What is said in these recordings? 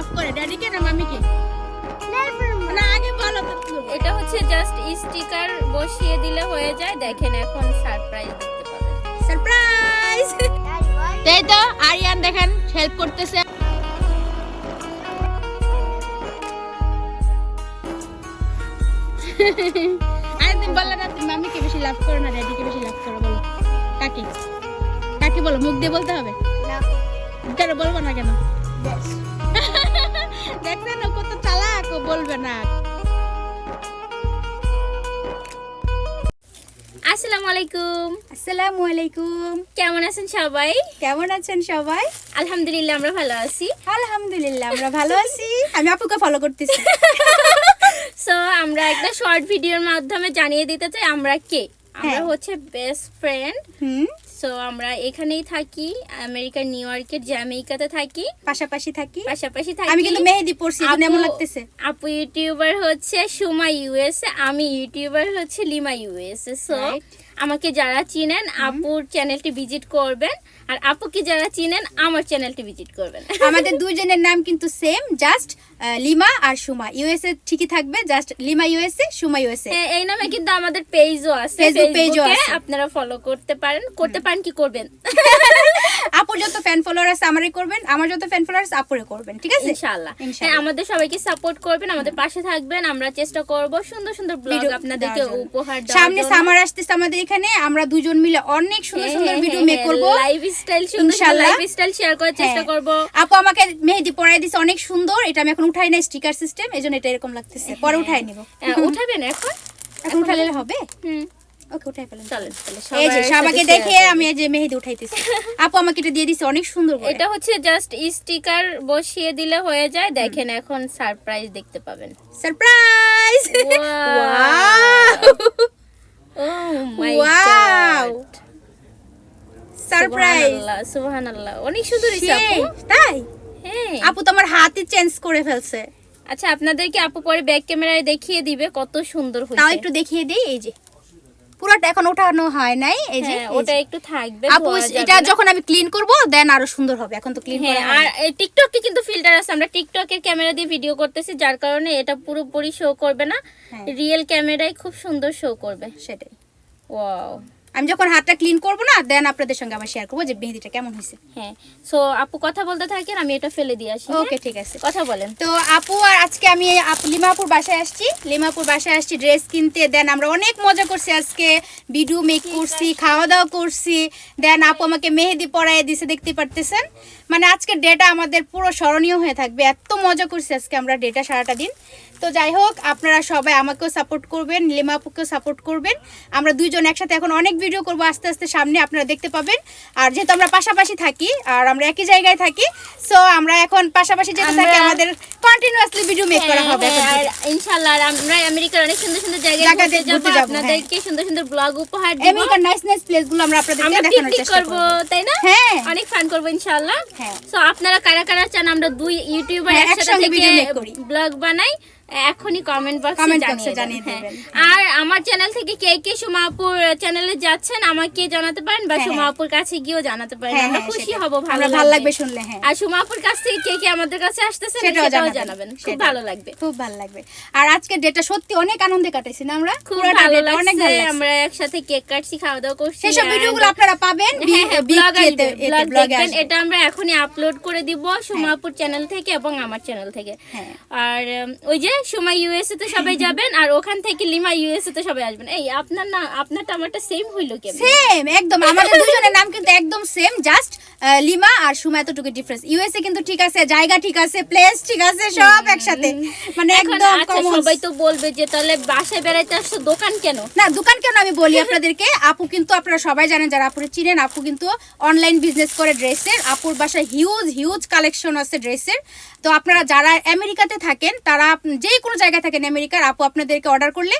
লাভ করে ড্যাডিকে না মামিকে? না আগে বলো এটা হচ্ছে জাস্ট স্টিকার বসিয়ে দিলে হয়ে যায় দেখেন এখন সারপ্রাইজ দেখতে পাবেন। সারপ্রাইজ তাই তো আরিয়ান দেখেন হেল্প করতেছে। আরে তুমি বললে না তুমি মামিকে বেশি লাভ করো না ড্যাডিকে বেশি লাভ করো বলো। কাকে? কাকে বলো মুখ দিয়ে বলতে হবে? কেন বলব না কেন? দেখছেন ও কত চালাক ও বলবে না। আসসালামু আলাইকুম। আসসালামু আলাইকুম। কেমন আছেন সবাই? কেমন আছেন সবাই? আলহামদুলিল্লাহ আমরা ভালো আছি। আলহামদুলিল্লাহ আমরা ভালো আছি। আমি আপুকে ফলো করতেছি। সো আমরা একটা শর্ট ভিডিওর মাধ্যমে জানিয়ে দিতে চাই আমরা কে? আমরা হ্যাঁ। হচ্ছে বেস্ট ফ্রেন্ড হুম। সো আমরা এখানেই থাকি আমেরিকার নিউ ইয়র্কের জ্যামেইকাতে থাকি। পাশাপাশি থাকি। পাশাপাশি থাকি। আমি কিন্তু মেহেদি পড়ছি এমন লাগতেছে? আপু ইউটিউবার হচ্ছে সুমা ইউএসএ আমি ইউটিউবার হচ্ছে লিমা ইউএসএ সো. আমাকে যারা চিনেন আপুর চ্যানেলটি ভিজিট করবেন। আর আপুকে যারা চিনেন আমার চ্যানেলটি ভিজিট করবেন। আমাদের দুইজনের নাম কিন্তু সেম জাস্ট লিমা আর সুমা। ইউএসএ ঠিকই থাকবে just Lima USA Suma USA হ্যাঁ, এই নামে কিন্তু আমাদের পেজও আছে। ফেসবুক পেজও আছে। আপনারা ফলো করতে পারেন। করতে পারেন কি করবেন? আপুর যত ফ্যান ফলোয়ার আছে আমারই করবেন আমার যত ফ্যান ফলোয়ার আছে আপুরে করবেন ঠিক আছে? ইনশাআল্লাহ। হ্যাঁ আমাদের সবাইকে সাপোর্ট করবেন আমাদের পাশে থাকবেন আমরা চেষ্টা করব সুন্দর সুন্দর ব্লগ আপনাদেরকে। উপহার দেওয়ার সামনে সামার আসতেছে আমাদের এখানে আমরা দুজন মিলে অনেক সুন্দর হ্যাঁ, সুন্দর হ্যাঁ, ভিডিও হ্যাঁ, মেক করব। লাইফ স্টাইল সুন্দর ইনশাআল্লাহ। লাইফ স্টাইল শেয়ার করার চেষ্টা হ্যাঁ। করব। আপু আমাকে মেহেদি পরাই দিছে অনেক সুন্দর। এটা আমি এখন উঠাই না স্টিকার সিস্টেম এজন্য এটা এরকম লাগতেছে। পরে উঠাই নিব। হ্যাঁ, উঠাবেন এখন? এখন উঠালে হবে? হুম। ওকে উঠাই ফেলেন। চলেন এই যে সবাইকে দেখে আমি এই যে মেহেদি উঠাইতেছি। আপু আমাকে এটা দিয়ে দিছে অনেক সুন্দর এটা হচ্ছে জাস্ট স্টিকার বসিয়ে দিলে হয়ে যায়। দেখেন এখন সারপ্রাইজ দেখতে পাবেন। Surprise oh my God surprise সুবহানাল্লাহ অনেক সুন্দর হয়েছে আপু। তাই? হ্যাঁ। আপু তো আমার হাতই চেঞ্জ করে ফেলছে। আচ্ছা আপনাদেরকে আপু পরে ব্যাক ক্যামেরায় দেখিয়ে দিবে কত সুন্দর তাও একটু দেখিয়ে দেই এই যে। পুরোটা এখন ওঠানো হয় নাই এই যে হ্যাঁ, ওটা একটু থাকবে আপু এটা যখন আমি ক্লিন করব দেন আরও সুন্দর হবে এখন তো ক্লিন হ্যাঁ করা আর টিকটকে কিন্তু ফিল্টার আছে আমরা টিকটকের ক্যামেরা দিয়ে ভিডিও করতেছি যার কারণে এটা পুরোপুরি শো করবে না। রিয়েল ক্যামেরায় খুব সুন্দর শো করবে। সেটাই। ওয়াও আমি যখন হাতটা ক্লিন করব না দেন আপনাদের সঙ্গে আবার শেয়ার করব যে মেহেদিটা কেমন হয়েছে। হ্যাঁ সো আপু কথা বলতে থাকেন আমি এটা ফেলে দিয়ে আসি ওকে ঠিক আছে। হ্যাঁ? কথা বলেন। তো আপু আর আজকে আমি লিমাপুর বাসায় আসছি। লিমাপুর বাসায় আসছি ড্রেস কিনতে দেন আমরা অনেক মজা করছি আজকে। ভিডিও মেক করছি খাওয়া দাওয়া করছি। দেন আপু আমাকে মেহেদি পরাই দিছে দেখতে পারতেছেন? মানে আজকে ডেটা আমাদের পুরো স্মরণীয় হয়ে থাকবে। এত মজা করছি আজকে আমরা ডেটা সারাটা দিন। তো যাই হোক আপনারা সবাই আমাকেও সাপোর্ট করবেন লিমা আপুকেও সাপোর্ট করবেন। আমরা দুইজন একসাথে এখন অনেক ভিডিও করব আস্তে আস্তে সামনে আপনারা দেখতে পাবেন। আর যেহেতু আমরা পাশাপাশি থাকি আর আমরা একই জায়গায় থাকি সো আমরা এখন পাশাপাশি যেতে থাকি আমাদের কন্টিনিউয়াসলি ভিডিও মেক করা হবে। হ্যাঁ, আর ইনশাআল্লাহ আমরা আমেরিকার অনেক সুন্দর সুন্দর জায়গায় যাব আপনাদেরকে সুন্দর সুন্দর ব্লগ উপহার দিব। আমেরিকার নাইস নাইস প্লেসগুলো আমরা আপনাদেরকে দেখানোর চেষ্টা করব। তাই না? হ্যাঁ। অনেক ফান করব ইনশাআল্লাহ। হ্যাঁ। সো আপনারা কারা কারা চান আমরা দুই ইউটিউবার হ্যাঁ, একসাথে করি। ব্লগ বানাই এখনই কমেন্ট বক্সে জানিয়ে দেবেন। হ্যাঁ। আর আমার চ্যানেল থেকে কে কে সুমাপুর চ্যানেলে যাচ্ছেন আমাকে জানাতে পারেন বা হ্যাঁ, সুমাপুর কাছে গিয়েও জানাতে পারেন। হ্যাঁ, আমরা হ্যাঁ, খুশি হব ভালো ভালো লাগবে। শুনলে হ্যাঁ। আর সুমাপুর কাছ থেকে কে কে আমাদের কাছে আসতেছেন সেটাও জানাবেন। খুব ভালো লাগবে। খুব ভালো লাগবে। আর আজকে ডেটা সত্যি অনেক আনন্দে কাটাইছি না আমরা? খুব ভালো লাগছে। আমরা একসাথে কেক কাটছি খাওয়া দাওয়া করছি সেসব and- ভিডিওগুলো আপনারা পাবেন হ্যাঁ হ্যাঁ বিগ ব্লগ দেখবেন এটা আমরা এখনই আপলোড করে দিব সুমাপুর চ্যানেল থেকে এবং আমার চ্যানেল থেকে। হ্যাঁ। আর ওই যে সুমা ইউএসএ তে সবাই যাবেন আর ওখান থেকে লিমা ইউএসএ তে সবাই আসবেন। এই আপনার না আপনারটা আমারটা সেম হইল কেন? সেম একদম। আমাদের দুজনের নাম কিন্তু একদম সেম জাস্ট লিমা আর সুমা এতটুকু ডিফারেন্স ইউএসএ কিন্তু ঠিক আছে জায়গা ঠিক আছে প্লেস ঠিক আছে সব একসাথে। মানে একদম আচ্ছা সবাই তো বলবে যে তাহলে বাসায় বেড়াইতে আসছো দোকান কেন? না দোকান কেন আমি বলি আপনাদেরকে? আপু কিন্তু আপনারা সবাই জানেন যারা আপুরে চিনেন আপু কিন্তু অনলাইন বিজনেস করে ড্রেসের। আপুর বাসায় হিউজ হিউজ কালেকশন আছে ড্রেসের। তো আপনারা যারা আমেরিকাতে থাকেন তারা যে কোনো জায়গায় থাকেন আমেরিকার আপু আপনাদেরকে অর্ডার করলে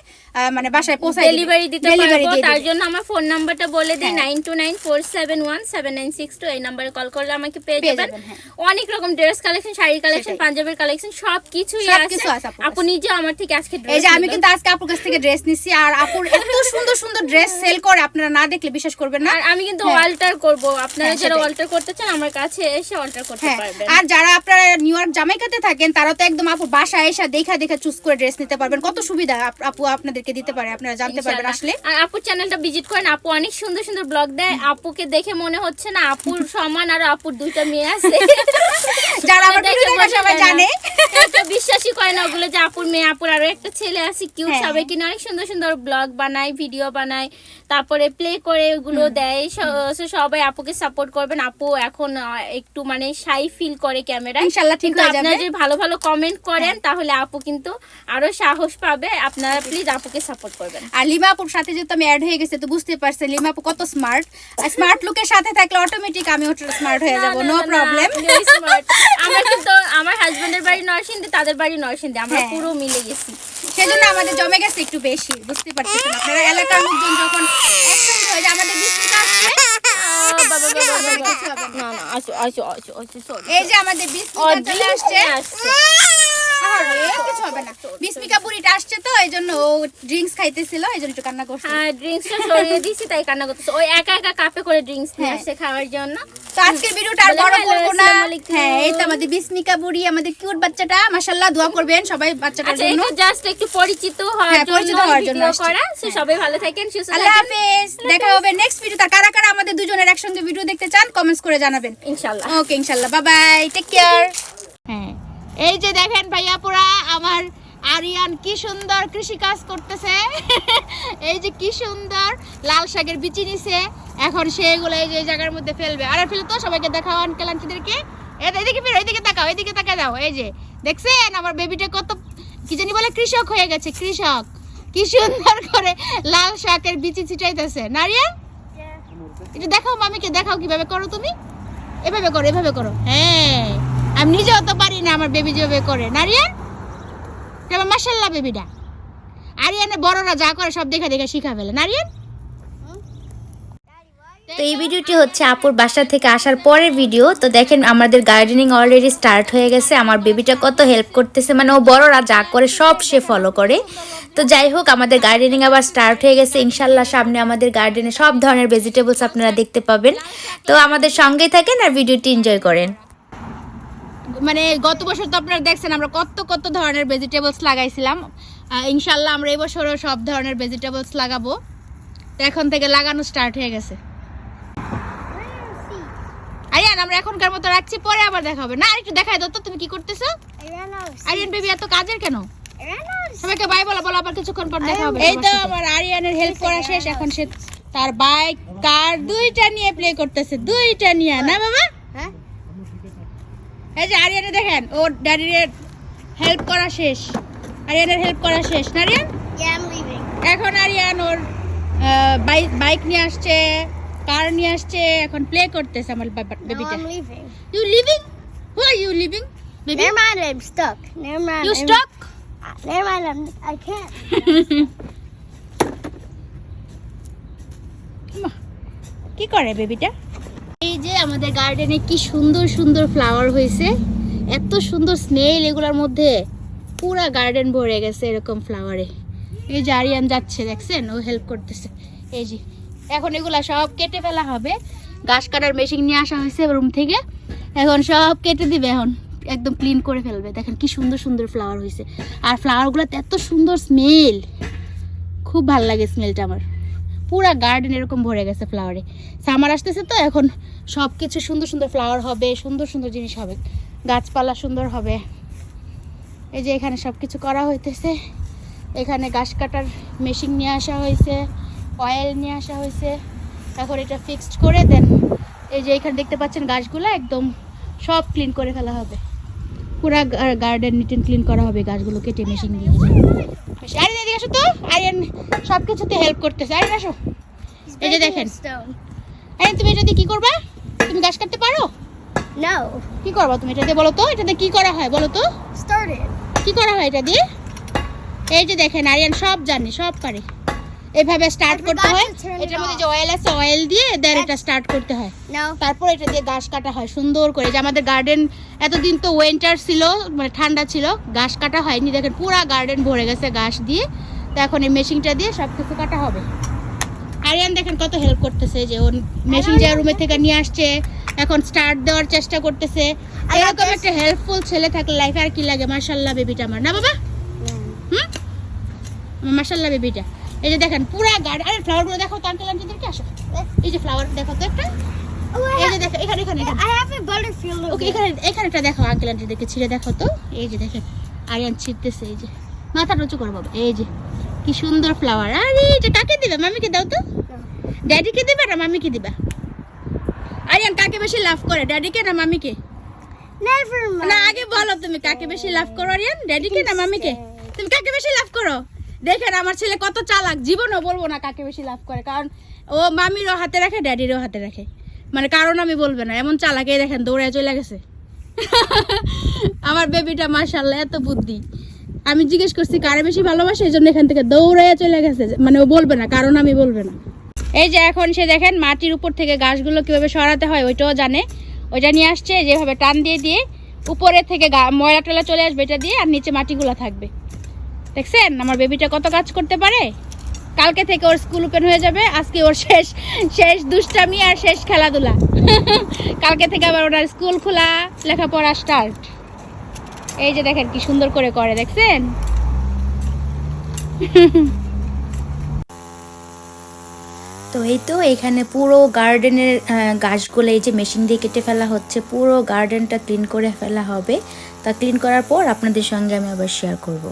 মানে বাসায় পৌঁছায় ডেলিভারি দিতে পারব। তার জন্য আমার ফোন নাম্বারটা বলে দিই হ্যাঁ। Nine two nine four seven one seven nine six two এই নাম্বারে কল করলে আমাকে পেয়ে যাবেন। হ্যাঁ। অনেক রকম ড্রেস কালেকশন শাড়ি কালেকশন। পাঞ্জাবের কালেকশন সব কিছুই আছে। আপু নিজে আমার থেকে আজকে এই যে আমি কিন্তু আজকে আপুর কাছ থেকে ড্রেস নিছি আর আপুর এত সুন্দর সুন্দর ড্রেস সেল করে আপনারা না দেখলে বিশ্বাস করবেন না। আর আমি কিন্তু হ্যাঁ। অল্টার করব। আপনারা হ্যাঁ, যারা সেটাই। অল্টার করতে চান আমার কাছে এসে অল্টার করতে হ্যাঁ পারবেন। আর যারা আপনারা নিউ ইয়র্ক জামাইকাতে থাকেন তারা তো একদম আপু বাসায় এসে দেখা দেখা চুজ করে ড্রেস নিতে পারবেন। কত সুবিধা আপু আপনাদেরকে দিতে পারে আপনারা জানতে পারবেন আসলে। আর আপুর চ্যানেলটা ভিজিট করেন আপু অনেক সুন্দর সুন্দর ব্লগ দেয়। আপুকে দেখে মনে হচ্ছে না আপুর সমান আর আপুর দুইটা মেয়ে আছে। যারা আমার ভিডিও সবাই জানে। বিশ্বাসই করে না ওগুলো যে আপুর মেয়ে আপুর আরও একটা ছেলে আছে হ্যাঁ। সবাই কিনা অনেক সুন্দর সুন্দর ব্লগ বানায় ভিডিও বানায় তারপরে প্লে করে ওগুলো দেয়। সবাই আপুকে সাপোর্ট করবেন। আপু এখন একটু মানে শাই ফিল করে ক্যামেরা ইনশাল্লাহ ঠিক হয়ে যাবে। হ্যাঁ। যদি ভালো ভালো কমেন্ট করেন তাহলে আপু কিন্তু আরও সাহস পাবে। আপনারা প্লিজ আপুকে সাপোর্ট করবেন। আর লিমা আপুর সাথে যেহেতু আমি অ্যাড হয়ে গেছে তো বুঝতে পারছেন লিমা আপু কত স্মার্ট স্মার্ট লুকের সাথে থাকলে অটোমেটিক আমি স্মার্ট হয়ে যাব। না, প্রবলেম। আমরা কিন্তু আমার হাজবেন্ডের বাড়ি নরসিংদী তাদের বাড়ি নরসিংদী। আমরা হ্যাঁ। পুরো মিলে গেছি। সেজন্য আমাদের জমে গেছে একটু বেশি বুঝতে পারছেন। আপনারা এলাকার লোকজন যখন একসঙ্গে হয়ে যায় আমাদের বিস্মিকা আসছে আহ, বাবা, বাবা, বাবা, বাবা। কিছু হবে না। না না আসো আসো আসো আসো এই যে আমাদের বিস্কুট চলে আসছে কিছু হবে না। বিস্মিকা বুড়িটা আসছে তো এই জন্য ও ড্রিঙ্কস খাইতেছিল এই জন্য একটু কান্না করছে। হ্যাঁ ড্রিঙ্কসটা সরিয়ে দিছি তাই কান্না করতেছে। ওই একা একা কাপে করে ড্রিঙ্কস নিয়ে হ্যাঁ। আসছে খাওয়ার জন্য। তো আজকের ভিডিওটা আর বড় hello, না। হ্যাঁ এই তো আমাদের বিস্মিকা বুড়ি আমাদের কিউট বাচ্চাটা। মাশাআল্লাহ দোয়া করবেন সবাই বাচ্চাটার আচ্ছা জন্য। জাস্ট একটু পরিচিত হওয়ার জন্য পরিচিত হওয়ার জন্য করা। So। সবাই ভালো থাকেন সুস্থ আল্লাহ হাফেজ। দেখা হবে নেক্সট ভিডিওতে কারা কারা আমাদের দুজনের একসঙ্গে ভিডিও দেখতে চান কমেন্টস করে জানাবেন। ইনশাআল্লাহ। ওকে ইনশাআল্লাহ। বাই বাই টেক কেয়ার এই যে দেখেন ভাইয়া পুরা আমার আরিয়ান কি সুন্দর কৃষি কাজ করতেছে। এই যে কি সুন্দর লাল শাকের বিচি নিছে। এখন সে এগুলো এই যে জায়গার মধ্যে ফেলবে। আর ফেলে তো সবাইকে দেখাও আনকেল আন্টিদেরকে এইদিকে ফিরো এইদিকে তাকাও এইদিকে তাকা দাও। এই যে দেখছেন আমার বেবিটা কত কি জানি বলে কৃষক হয়ে গেছে কৃষক। কি সুন্দর করে লাল শাকের বিচি ছিটাইতেছে। নারিয়ান এটা দেখাও মামিকে দেখাও কীভাবে করো তুমি। এভাবে করো এভাবে করো। হ্যাঁ। আমি নিজেও তো পারি না আমার বেবি যেভাবে করে। নারিয়ান আমার মাসাল্লাহ বেবিটা আরিয়ানে বড়রা যা করে সব দেখে দেখে শিখা ফেলে। নারিয়ান তো এই ভিডিওটি হচ্ছে আপুর বাসা থেকে আসার পরের ভিডিও। তো দেখেন আমাদের গার্ডেনিং অলরেডি স্টার্ট হয়ে গেছে। আমার বেবিটা কত হেল্প করতেছে। মানে ও বড়রা যা করে সব সে ফলো করে। তো যাই হোক, আমাদের গার্ডেনিং আবার স্টার্ট হয়ে গেছে। ইনশাল্লাহ সামনে আমাদের গার্ডেনে সব ধরনের ভেজিটেবলস আপনারা দেখতে পাবেন। তো আমাদের সঙ্গেই থাকেন আর ভিডিওটি এনজয় করেন। মানে গত বছর তো আপনারা দেখছেন, আমরা কত কত ধরনের ভেজিটেবলস লাগাইছিলাম। ইনশাল্লাহ আমরা এবছরও সব ধরনের ভেজিটেবলস লাগাবো। তো এখন থেকে লাগানো স্টার্ট হয়ে গেছে। আরিয়ান, আমরা এখনকার মতো রাখছি, পরে আবার দেখা হবে। না আর একটু দেখাই দাও তো, তুমি কি করতেছো? আরিয়ান বেবি, এত কাজের কেন? সবাইকে বাই বলো বলো, আবার কিছুক্ষণ পর দেখা হবে। এই তো আমার আরিয়ানের হেল্প করা শেষ, এখন সে তার বাইক কার দুইটা নিয়ে প্লে করতেছে, দুইটা নিয়ে। না, বাবা? এই যে আরিয়ানে দেখেন ওর ড্যাডির হেল্প করা শেষ। আরিয়ানের হেল্প করা শেষ। না আরিয়ান. এখন আরিয়ান ওর বাইক নিয়ে আসছে কার নিয়ে আসছে এখন প্লে করতেছে আমার বেবিটা you living who are you living baby. You stuck. কি করে বেবিটা আমাদের গার্ডেনে কি সুন্দর সুন্দর ফ্লাওয়ার হয়েছে। এত সুন্দর স্নেল এগুলোর মধ্যে পুরা গার্ডেন ভরে গেছে এরকম ফ্লাওয়ারে এই যে আরিয়ান যাচ্ছে, দেখছেন? ও হেল্প করতেছে। এই যে, এখন এগুলা সব কেটে ফেলা হবে। ঘাস কাটার মেশিন নিয়ে আসা হয়েছে রুম থেকে। এখন সব কেটে দিবে এখন। একদম ক্লিন করে ফেলবে। দেখেন কি সুন্দর সুন্দর ফ্লাওয়ার হয়েছে। আর ফ্লাওয়ারগুলোতে এত সুন্দর স্মেল খুব ভালো লাগে স্মেলটা আমার। পুরা গার্ডেন এরকম ভরে গেছে ফ্লাওয়ারে সামার আসতেছে তো, এখন সব কিছু সুন্দর সুন্দর ফ্লাওয়ার হবে, সুন্দর সুন্দর জিনিস হবে। গাছপালা সুন্দর হবে। এই যে এখানে সব কিছু করা হইতেছে। এখানে গাছ কাটার মেশিন নিয়ে আসা হয়েছে অয়েল নিয়ে আসা হয়েছে এখন এটা ফিক্সড করে দেন। এই যে এখানে দেখতে পাচ্ছেন গাছগুলো একদম সব ক্লিন করে ফেলা হবে। পুরা গার্ডেন নিট ক্লিন করা হবে গাছগুলো কেটে মেশিন দিয়ে আরে এদিকে আসো তো। আরিয়ান সব কিছুতে হেল্প করতেছে। আরিয়ান আসো। এই যে দেখেন। আরিয়ান তুমি এটা দিয়ে কি করবা? তুমি গাছ কাটতে পারো? No. কি করবা তুমি এটা দিয়ে বলো তো? এটা দিয়ে কি করা হয় বলো তো? কি করা হয় এটা দিয়ে এই যে দেখেন আরিয়ান সব জানে সব পারে। এভাবে স্টার্ট করতে হয়। এটার মধ্যে যে অয়েল আছে অয়েল দিয়ে দেন এটা স্টার্ট করতে হয়। তারপর এটা দিয়ে ঘাস কাটা হয় সুন্দর করে। যে আমাদের গার্ডেন এতদিন তো উইন্টার ছিল মানে ঠান্ডা ছিল ঘাস কাটা হয়নি। দেখেন পুরা গার্ডেন ভরে গেছে ঘাস দিয়ে। তো এখন এই মেশিনটা দিয়ে সব কিছু কাটা হবে। আরিয়ান দেখেন কত হেল্প করতেছে। যে ওর মেশিন যে রুমে থেকে নিয়ে আসছে এখন স্টার্ট দেওয়ার চেষ্টা করতেছে। এরকম একটা হেল্পফুল ছেলে থাকলে লাইফে আর কি লাগে? মার্শাল্লাহ বেবিটা আমার। না বাবা? হুম? মার্শাল্লাহ বেবিটা এই যে দেখেন পুরা গার্ডেন আরে ফ্লাওয়ারগুলো দেখো তো আঙ্কেল আন্টিদেরকে আসো। এই যে ফ্লাওয়ার দেখো তো একটা। Oh, এই যে দেখো এখানে এখানে এখানে। ওকে এখানেটা দেখো আঙ্কেল আন্টিদেরকে ছিঁড়ে দেখো তো। এই যে দেখেন আরিয়ান ছিঁড়তেছে এই যে। মাথা উঁচু করো বাবা এই যে। কি সুন্দর ফ্লাওয়ার আরে এটা কাকে দিবে? মামিকে দাও তো। ড্যাডিকে দিবে না মামিকে দিবা? আরিয়ান কাকে বেশি লাভ করে? ড্যাডিকে না মামিকে. না আগে বলো তুমি কাকে বেশি লাভ করো আরিয়ান? ড্যাডিকে না মামিকে? তুমি কাকে বেশি লাভ করো? দেখেন আমার ছেলে কত চালাক, জীবনও বলব না কাকে বেশি লাভ করে, কারণ ও মামিরও হাতে রাখে, ড্যাডিরও হাতে রাখে। মানে কারণ আমি বলবে না, এমন চালাক দেখেন দৌড়ে চলে গেছে। আমার বেবিটা মাশাল্লাহ এত বুদ্ধি। আমি জিজ্ঞেস করছি, কারে বেশি ভালোবাসে? এই জন্য এখান থেকে দৌড়াইয়া চলে গেছে। মানে ও বলবে না, কারণ আমি বলবে না। এই যে এখন সে দেখেন, মাটির উপর থেকে গাছগুলো কীভাবে সরাতে হয়, ওইটাও জানে। ওইটা নিয়ে আসছে, যেভাবে টান দিয়ে দিয়ে উপরে থেকে ময়লা টয়লা চলে আসবে, এটা দিয়ে, আর নিচে মাটিগুলো থাকবে। দেখছেন? আমার বেবিটা কত কাজ করতে পারে? কালকে থেকে ওর স্কুল ওপেন হয়ে যাবে, আজকে ওর শেষ শেষ দুষ্টামি আর শেষ খেলাধুলা। কালকে থেকে আবার ওনার স্কুল খোলা, লেখাপড়া স্টার্ট এই যে দেখেন কি সুন্দর করে করে, দেখছেন? তো এই তো এখানে পুরো গার্ডেনের গাছগুলো এই যে মেশিন দিয়ে কেটে ফেলা হচ্ছে, পুরো গার্ডেনটা ক্লিন করে ফেলা হবে। তা ক্লিন করার পর আপনাদের সঙ্গে আমি আবার শেয়ার করব।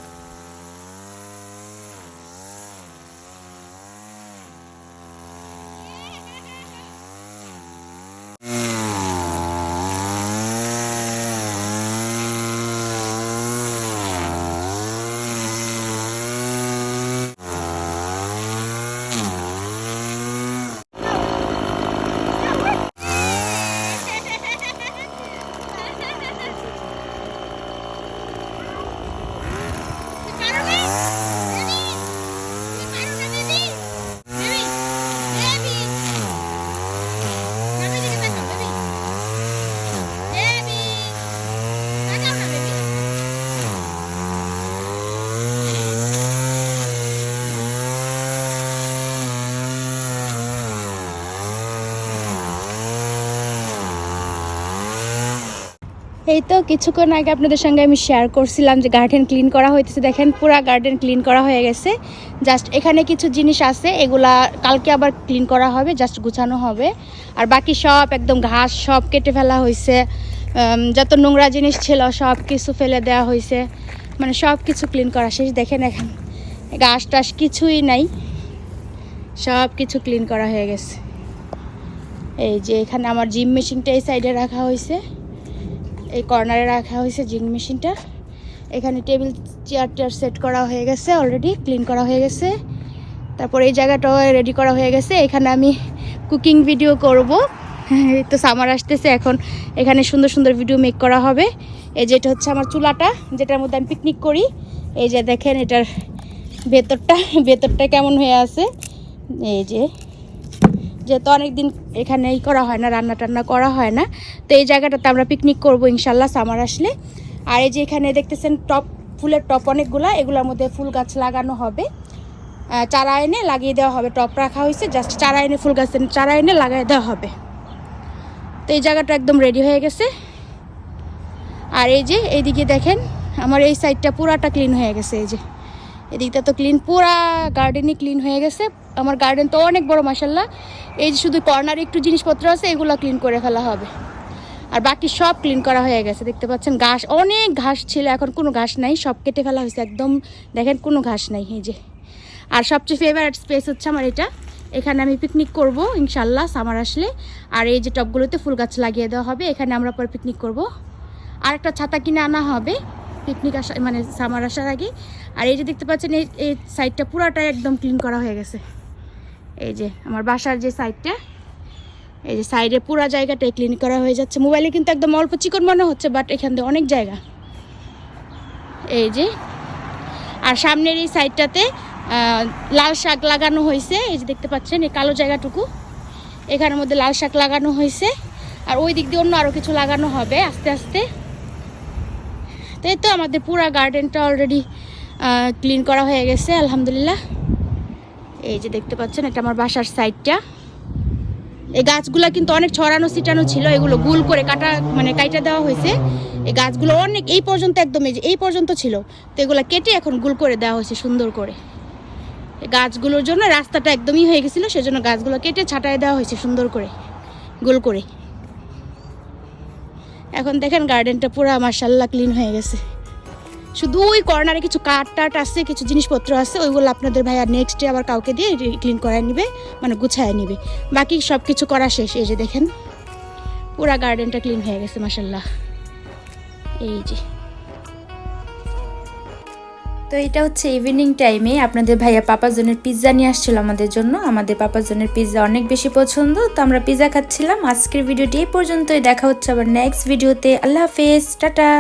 এই তো কিছুক্ষণ আগে আপনাদের সঙ্গে আমি শেয়ার করছিলাম যে গার্ডেন ক্লিন করা হইতেছে। দেখেন, পুরা গার্ডেন ক্লিন করা হয়ে গেছে। জাস্ট এখানে কিছু জিনিস আছে, এগুলা কালকে আবার ক্লিন করা হবে জাস্ট গুছানো হবে। আর বাকি সব একদম ঘাস সব কেটে ফেলা হয়েছে যত নোংরা জিনিস ছিল, সব কিছু ফেলে দেওয়া হয়েছে মানে সব কিছু ক্লিন করা শেষ। দেখেন এখন, ঘাস টাস কিছুই নাই। সব কিছু ক্লিন করা হয়ে গেছে। এই যে এখানে আমার জিম মেশিনটা এই সাইডে রাখা হয়েছে এই কর্নারে রাখা হয়েছে জিম মেশিনটা। এখানে টেবিল চেয়ার টেয়ার সেট করা হয়ে গেছে অলরেডি ক্লিন করা হয়ে গেছে। তারপর এই জায়গাটাও রেডি করা হয়ে গেছে। এখানে আমি কুকিং ভিডিও করব। তো সামার আসতেছে, এখন এখানে সুন্দর সুন্দর ভিডিও মেক করা হবে। এই যেটা হচ্ছে আমার চুলাটা, যেটার মধ্যে আমি পিকনিক করি। এই যে দেখেন এটার ভেতরটা ভেতরটা কেমন হয়ে আছে। এই যে যেহেতু অনেকদিন এখানে এই করা হয় না রান্না টান্না করা হয় না, তো এই জায়গাটাতে আমরা পিকনিক করব ইনশাল্লাহ সামার আসলে। আর এই যে এখানে দেখতেছেন টপ ফুলের টপ অনেকগুলা, এগুলোর মধ্যে ফুল গাছ লাগানো হবে। চারা এনে লাগিয়ে দেওয়া হবে টপ রাখা হয়েছে জাস্ট চারা এনে, ফুল গাছ চারা এনে লাগিয়ে দেওয়া হবে। তো এই জায়গাটা একদম রেডি হয়ে গেছে। আর এই যে, এইদিকে দেখেন, আমার এই সাইডটা পুরাটা ক্লিন হয়ে গেছে, এই যে। এদিকটা তো ক্লিন পুরা গার্ডেনই ক্লিন হয়ে গেছে। আমার গার্ডেন তো অনেক বড় মাসাল্লাহ এই যে শুধু কর্নারে একটু জিনিসপত্র আছে, এগুলো ক্লিন করে ফেলা হবে। আর বাকি সব ক্লিন করা হয়ে গেছে, দেখতে পাচ্ছেন ঘাস, অনেক ঘাস ছিল, এখন কোনো ঘাস নাই, সব কেটে ফেলা হয়েছে একদম। দেখেন, কোনো ঘাস নাই, এই যে। আর সবচেয়ে ফেভারিট স্পেস হচ্ছে আমার এটা। এখানে আমি পিকনিক করব ইনশাল্লাহ সামার আসলে। আর এই যে টবগুলোতে ফুল গাছ লাগিয়ে দেওয়া হবে, এখানে আমরা পরে পিকনিক করব। আর একটা ছাতা কিনে আনা হবে। পিকনিক আসা মানে সামার আসার আগে। আর এই যে দেখতে পাচ্ছেন, এই এই সাইডটা পুরাটাই একদম ক্লিন করা হয়ে গেছে। এই যে, আমার বাসার যে সাইডটা এই যে সাইডে পুরো জায়গাটাই ক্লিন করা হয়ে যাচ্ছে। মোবাইলে কিন্তু একদম অল্প চিকন মনে হচ্ছে বাট এখান থেকে অনেক জায়গা। এই যে, আর সামনের এই সাইডটাতে লাল শাক লাগানো হয়েছে। এই যে দেখতে পাচ্ছেন, এই কালো জায়গাটুকু। এখানের মধ্যে লাল শাক লাগানো হয়েছে। আর ওই দিক দিয়ে অন্য আরও কিছু লাগানো হবে আস্তে আস্তে। তো এই তো আমাদের পুরো গার্ডেনটা অলরেডি ক্লিন করা হয়ে গেছে, আলহামদুলিল্লাহ। এই যে দেখতে পাচ্ছেন, এটা আমার বাসার সাইডটা এই গাছগুলা কিন্তু অনেক ছড়ানো ছিটানো ছিল, এগুলো গুল করে কাটা মানে কাইটা দেওয়া হয়েছে। এই গাছগুলো অনেক এই পর্যন্ত একদম এই যে এই পর্যন্ত ছিল, তো এগুলো কেটে এখন গুল করে দেওয়া হয়েছে, সুন্দর করে। গাছগুলোর জন্য রাস্তাটা একদমই হয়ে গেছিল, সেজন্য গাছগুলো কেটে ছাটাই দেওয়া হয়েছে সুন্দর করে, গোল করে। এখন দেখেন গার্ডেনটা পুরো মার্শাল্লাহ ক্লিন হয়ে গেছে। শুধু ওই কর্নারে কিছু কাঠ টাট আছে, কিছু জিনিসপত্র আছে, ওইগুলো আপনাদের ভাই আর নেক্সট ডে আবার কাউকে দিয়ে ক্লিন করায় নিবে মানে গুছায় নিবে। বাকি সব কিছু করা শেষ, এই যে দেখেন, পুরা গার্ডেনটা ক্লিন হয়ে গেছে মাসাল্লাহ এই যে। তো এটা হচ্ছে ইভিনিং টাইমে আপনাদের ভাইয়া পাপার জনের পিৎজা নিয়ে আসছিল আমাদের জন্য। আমাদের পাপার জনের পিৎজা অনেক বেশি পছন্দ। তো আমরা পিৎজা খাচ্ছিলাম। আজকের ভিডিওটি এই পর্যন্তই। দেখা হচ্ছে আবার নেক্সট ভিডিওতে আল্লাহ হাফেজ। টাটা।